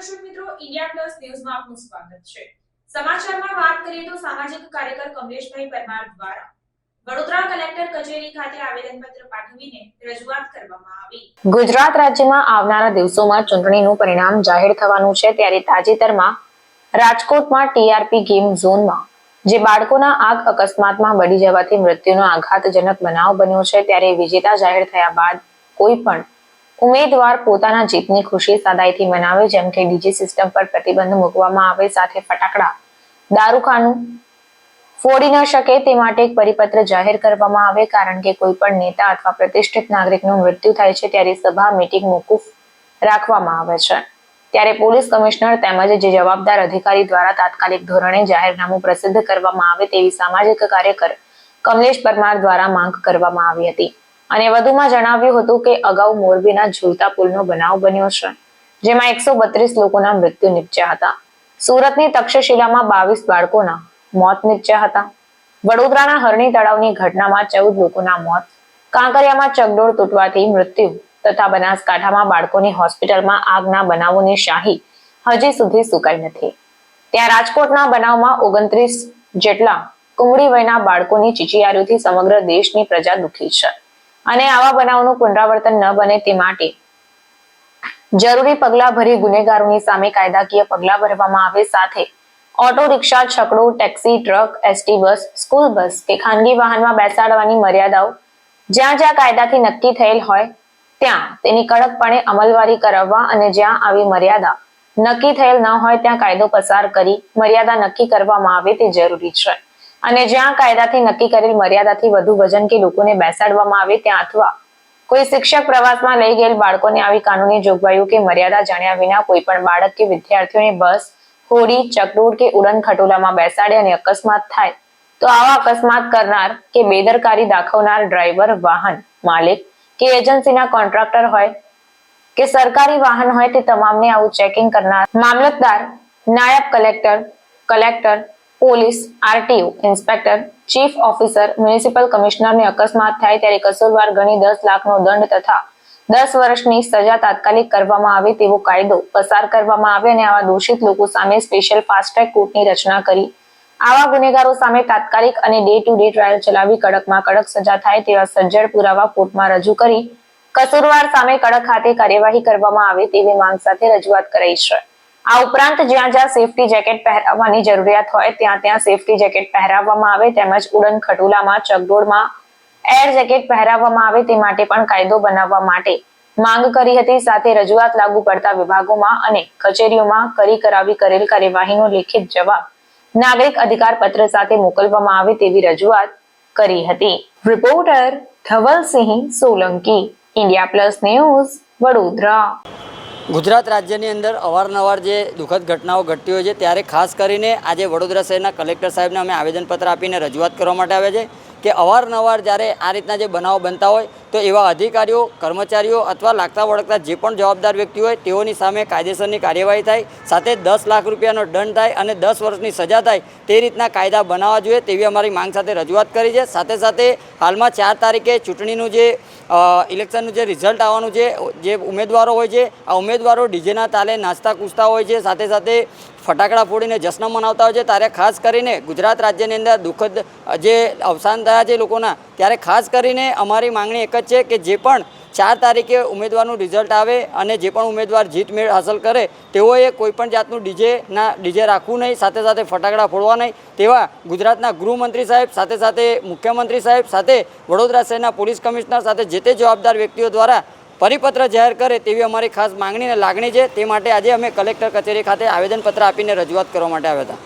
દર્શક મિત્રો, India plus ન્યૂઝમાં આપનું સ્વાગત છે. સમાચારમાં વાત કરીએ તો સામાજિક કાર્યકર કમલેશભાઈ પરમાર દ્વારા. ગુજરાત રાજ્યમાં આવનારા દિવસોમાં ચૂંટણીનું પરિણામ જાહેર થવાનું છે ત્યારે તાજેતરમાં રાજકોટમાં ટીઆરપી ગેમ ઝોનમાં, જે બાળકોના આગ અકસ્માતમાં બળી જવાથી મૃત્યુનો આઘાતજનક બનાવ બન્યો છે ત્યારે વિજેતા જાહેર થયા બાદ કોઈ પણ ઉમેદવાર પોતાના જીતની ખુશી સાદાઈથી મનાવે, જેમ કે ડીજી સિસ્ટમ પર પ્રતિબંધ મૂકવામાં આવે, સાથે ફટાકડા, દારૂખાનું ફોડી ન શકે તે માટે એક પરિપત્ર જાહેર કરવામાં આવે, કારણ કે કોઈ પણ નેતા અથવા પ્રતિષ્ઠિત નાગરિકનું મૃત્યુ થાય છે ત્યારે સભા, મીટિંગ મોકૂફ રાખવામાં આવે છે. ત્યારે પોલીસ કમિશનર તેમજ જે જવાબદાર અધિકારી દ્વારા તાત્કાલિક ધોરણે જાહેરનામું પ્રસિદ્ધ કરવામાં આવે તેવી સામાજિક કાર્યકર કમલેશ પરમાર દ્વારા માંગ કરવામાં આવી હતી. અને વધુમાં જણાવ્યું હતું કે અગાઉ મોરબીના ઝૂલતા પુલનો બનાવ બન્યો છે, જેમાં એકસો બત્રીસ લોકોના મૃત્યુ નીપજ્યા હતા. સુરતની તક્ષશિલામાં બાવીસ બાળકોના મોત નીપજ્યા હતા. વડોદરાના હરણી તળાવની ઘટનામાં ચૌદ લોકોના મોત, કાંકરિયામાં ચગડોળ તૂટવાથી મૃત્યુ તથા બનાસકાંઠામાં બાળકોની હોસ્પિટલમાં આગના બનાવોની શાહી હજી સુધી સુકાઈ નથી. ત્યાં રાજકોટના બનાવમાં ઓગણત્રીસ જેટલા કુમળી વયના બાળકોની ચીચિયારીઓથી સમગ્ર દેશની પ્રજા દુઃખી છે. અને આવા બનાવનું પુનરાવર્તન ન બને તે માટે જરૂરી પગલાં ભરી ગુનેગારોની સામે કાયદાકીય પગલાં ભરવામાં આવે સાથે ઓટો રિક્ષા, છકડો, taxi, truck, ST bus, school bus કે ખાનગી વાહનમાં બેસાડવાની મર્યાદાઓ જ્યાં જ્યાં કાયદાથી નક્કી થયેલ હોય ત્યાં તેની કડકપણે અમલવારી કરાવવા અને જ્યાં આવી મર્યાદા નક્કી થયેલ ન હોય ત્યાં કાયદો પસાર કરી મર્યાદા નક્કી કરવામાં આવે તે જરૂરી છે. અને જ્યાં કાયદાથી નક્કી કરેલ મર્યાદાથી વધુ વજન કે લોકોને બેસાડવામાં આવે ત્યાં અથવા કોઈ શિક્ષક પ્રવાસમાં લઈ ગયેલ બાળકોને આવી કાનૂની જોગવાઈઓ કે મર્યાદા જાણ્યા વિના કોઈ પણ બાળક કે વિદ્યાર્થીઓને બસ, હોડી, ચકડોળ કે ઉડન ખટોલામાં બેસાડે અને અકસ્માત થાય, તો આવા અકસ્માત કરનાર કે બેદરકારી દાખવનાર ડ્રાઈવર, વાહન માલિક કે એજન્સીના કોન્ટ્રાક્ટર હોય કે સરકારી વાહન હોય તે તમામને આવું ચેકિંગ કરનાર મામલતદાર, નાયબ collector collector police RTO inspector, chief officer, municipal કમિશનરને અકસ્માત થાય ત્યારે કસૂરવાર ગણી દસ લાખનો દંડ તથા દસ વર્ષની સજા તાત્કાલિક કરવામાં આવે તેવો કાયદો પસાર કરવામાં આવે અને આવા દોષિત લોકો સામે સ્પેશિયલ ફાસ્ટ ટ્રેક કોર્ટની રચના કરી. આવા ગુનેગારો સામે તાત્કાલિક અને ડે ટુ ડે ટ્રાયલ ચલાવી કડકમાં કડક સજા થાય તેવા સજ્જડ પુરાવા કોર્ટમાં રજૂ કરી. કસૂરવાર સામે કડક ખાતે કાર્યવાહી કરવામાં આવે તેવી માંગ સાથે રજૂઆત કરાઈ છે. આ ઉપરાંત જ્યાં જ્યાં સેફટી જેકેટ પહેરાવવાની જરૂરિયાત હોય, ત્યાં ત્યાં સેફટી જેકેટ પહેરાવવામાં આવે, તેમજ ઉડન ખટુલામાં, ચગડોળમાં એર જેકેટ પહેરાવવામાં આવે, તે માટે પણ કાયદો બનાવવા માટે માંગ કરી હતી. સાથે રજૂઆત લાગુ પડતા વિભાગોમાં અને કચેરીઓમાં કરી કરાવી કરેલ કાર્યવાહીનો લેખિત જવાબ નાગરિક અધિકાર પત્ર સાથે મોકલવામાં આવે તેવી રજૂઆત કરી હતી. Reporter Dhavalsinh Solanki, India plus news Vadodara. Gujarat રાજ્યની અંદર અવારનવાર જે દુઃખદ ઘટનાઓ ઘટતી હોય છે, ત્યારે ખાસ કરીને આજે વડોદરા શહેરના કલેક્ટર સાહેબને અમે આવેદનપત્ર આપીને રજૂઆત કરવા માટે આવ્યા છે કે અવારનવાર જ્યારે આ રીતના જે બનાવો બનતા હોય તો એવા અધિકારીઓ, કર્મચારીઓ અથવા લાગતા વળગતા જે પણ જવાબદાર વ્યક્તિ હોય, તેઓની સામે કાયદેસરની કાર્યવાહી થાય, સાથે દસ લાખ રૂપિયાનો દંડ થાય અને દસ વર્ષની સજા થાય, તે રીતના કાયદા બનાવવા જોઈએ તેવી અમારી માંગ સાથે રજૂઆત કરી છે. સાથે સાથે હાલમાં ચાર તારીખે ચૂંટણીનું જે ઇલેક્શનનું જે રિઝલ્ટ આવવાનું છે, જે ઉમેદવારો હોય છે, આ ઉમેદવારો ડીજેના તાલે નાસ્તા કૂદતા હોય છે, સાથે સાથે ફટાકડા ફોડીને જશ્ન મનાવતા હોય છે. ત્યારે ખાસ કરીને ગુજરાત રાજ્યની અંદર દુઃખદ જે અવસાન થયા છે લોકોના, ત્યારે ખાસ કરીને અમારી માંગણી એક છે કે જે પણ ચાર તારીખે ઉમેદવારનું રિઝલ્ટ આવે અને જે પણ ઉમેદવાર જીત મેળ હાંસલ કરે, તેઓએ કોઈ પણ જાતનું ડીજેના ડીજે રાખવું નહીં, સાથે સાથે ફટાકડા ફોડવા નહીં. તેવા ગુજરાતના ગૃહમંત્રી સાહેબ, સાથે સાથે મુખ્યમંત્રી સાહેબ, સાથે વડોદરા શહેરના પોલીસ કમિશનર, સાથે જે તે જવાબદાર વ્યક્તિઓ દ્વારા પરિપત્ર જાહેર કરે તેવી અમારી ખાસ માંગણી અને લાગણી છે. તે માટે આજે અમે કલેક્ટર કચેરી ખાતે આવેદનપત્ર આપીને રજૂઆત કરવા માટે આવ્યા હતા.